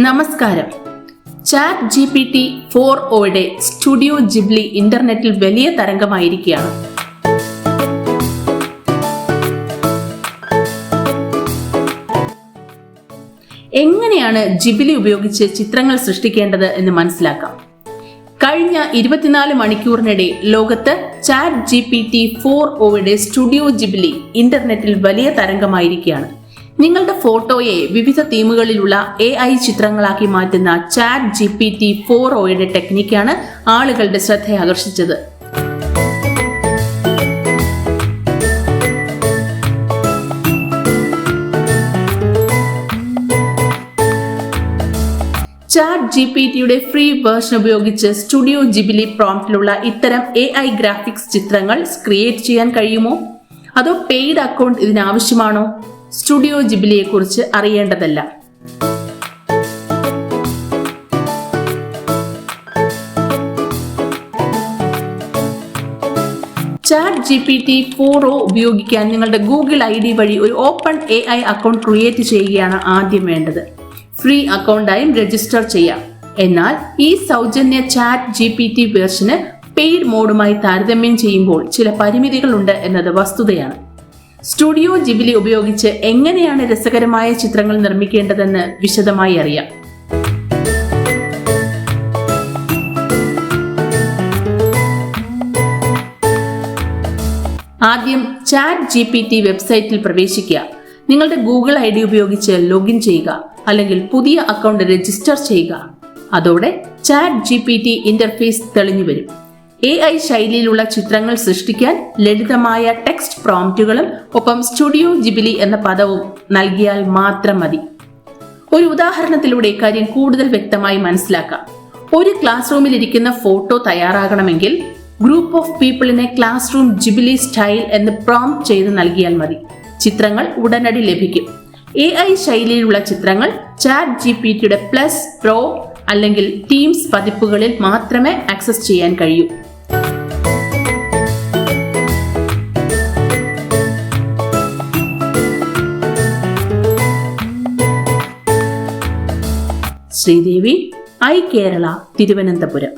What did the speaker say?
നമസ്കാരം. Chat G P T four ഒയുടെ studio Ghibli ഇന്റർനെറ്റിൽ വലിയ തരംഗമായിരിക്കുകയാണ്. എങ്ങനെയാണ് ജിബിലി ഉപയോഗിച്ച് ചിത്രങ്ങൾ സൃഷ്ടിക്കേണ്ടത് എന്ന് മനസ്സിലാക്കാം. കഴിഞ്ഞ ഇരുപത്തിനാല് മണിക്കൂറിനിടെ ലോകത്ത് chat G P T four ഒയുടെ സ്റ്റുഡിയോ ജിബിലി ഇന്റർനെറ്റിൽ വലിയ തരംഗമായിരിക്കുകയാണ്. നിങ്ങളുടെ ഫോട്ടോയെ വിവിധ തീമുകളിലുള്ള എ ഐ ചിത്രങ്ങളാക്കി മാറ്റുന്ന chat G P T four ഒയുടെ ടെക്നിക്കാണ് ആളുകളുടെ ശ്രദ്ധ ആകർഷിച്ചത് ചാറ്റ് ജി പി ടിയുടെ ഫ്രീ വേർഷൻ ഉപയോഗിച്ച് സ്റ്റുഡിയോ ജിബിലി പ്രോംപ്റ്റിലുള്ള ഇത്തരം എ ഐ ഗ്രാഫിക്സ് ചിത്രങ്ങൾ ക്രിയേറ്റ് ചെയ്യാൻ കഴിയുമോ? അതോ പെയ്ഡ് അക്കൗണ്ട് ഇതിനാവശ്യമാണോ? സ്റ്റുഡിയോ ജിബിലിയെ കുറിച്ച് അറിയേണ്ടതല്ല. Chat G P T O ഉപയോഗിക്കാൻ നിങ്ങളുടെ ഗൂഗിൾ ഐ ഡി വഴി ഒരു open A I account create ചെയ്യുകയാണ് ആദ്യം വേണ്ടത്. ഫ്രീ അക്കൗണ്ടായും രജിസ്റ്റർ ചെയ്യാം. എന്നാൽ ഈ സൗജന്യ ചാറ്റ് ജി പി ടി വേർഷന് പെയ്ഡ് മോഡുമായി താരതമ്യം ചെയ്യുമ്പോൾ ചില പരിമിതികളുണ്ട് എന്നത് വസ്തുതയാണ്. സ്റ്റുഡിയോ ജിബിലി ഉപയോഗിച്ച് എങ്ങനെയാണ് രസകരമായ ചിത്രങ്ങൾ നിർമ്മിക്കേണ്ടതെന്ന് വിശദമായി അറിയാം. ആദ്യം ചാറ്റ് ജി പി ടി വെബ്സൈറ്റിൽ പ്രവേശിക്കുക. നിങ്ങളുടെ ഗൂഗിൾ ഐ ഡി ഉപയോഗിച്ച് ലോഗിൻ ചെയ്യുക അല്ലെങ്കിൽ പുതിയ അക്കൗണ്ട് രജിസ്റ്റർ ചെയ്യുക. അതോടെ chat G P T interface തെളിഞ്ഞു വരും. എ ഐ ശൈലിയിലുള്ള ചിത്രങ്ങൾ സൃഷ്ടിക്കാൻ ലളിതമായ ടെക്സ്റ്റ് പ്രോംപ്റ്റുകളും ഒപ്പം സ്റ്റുഡിയോ ജിബിലി എന്ന പദവും നൽകിയാൽ മാത്രം മതി. ഒരു ഉദാഹരണത്തിലൂടെ കാര്യം കൂടുതൽ വ്യക്തമായി മനസ്സിലാക്കാം. ഒരു ക്ലാസ് റൂമിൽ ഇരിക്കുന്ന ഫോട്ടോ തയ്യാറാകണമെങ്കിൽ ഗ്രൂപ്പ് ഓഫ് പീപ്പിളിനെ ക്ലാസ് റൂം ജിബിലി സ്റ്റൈൽ എന്ന് പ്രോംപ്റ്റ് ചെയ്ത് നൽകിയാൽ മതി. ചിത്രങ്ങൾ ഉടനടി ലഭിക്കും. എ ഐ ശൈലിയിലുള്ള ചിത്രങ്ങൾ ചാറ്റ് ജി പി ടിയുടെ പ്ലസ് പ്രോ അല്ലെങ്കിൽ ടീംസ് പതിപ്പുകളിൽ മാത്രമേ ആക്സസ് ചെയ്യാൻ കഴിയൂ. ശ്രീദേവി ഐ കേരള തിരുവനന്തപുരം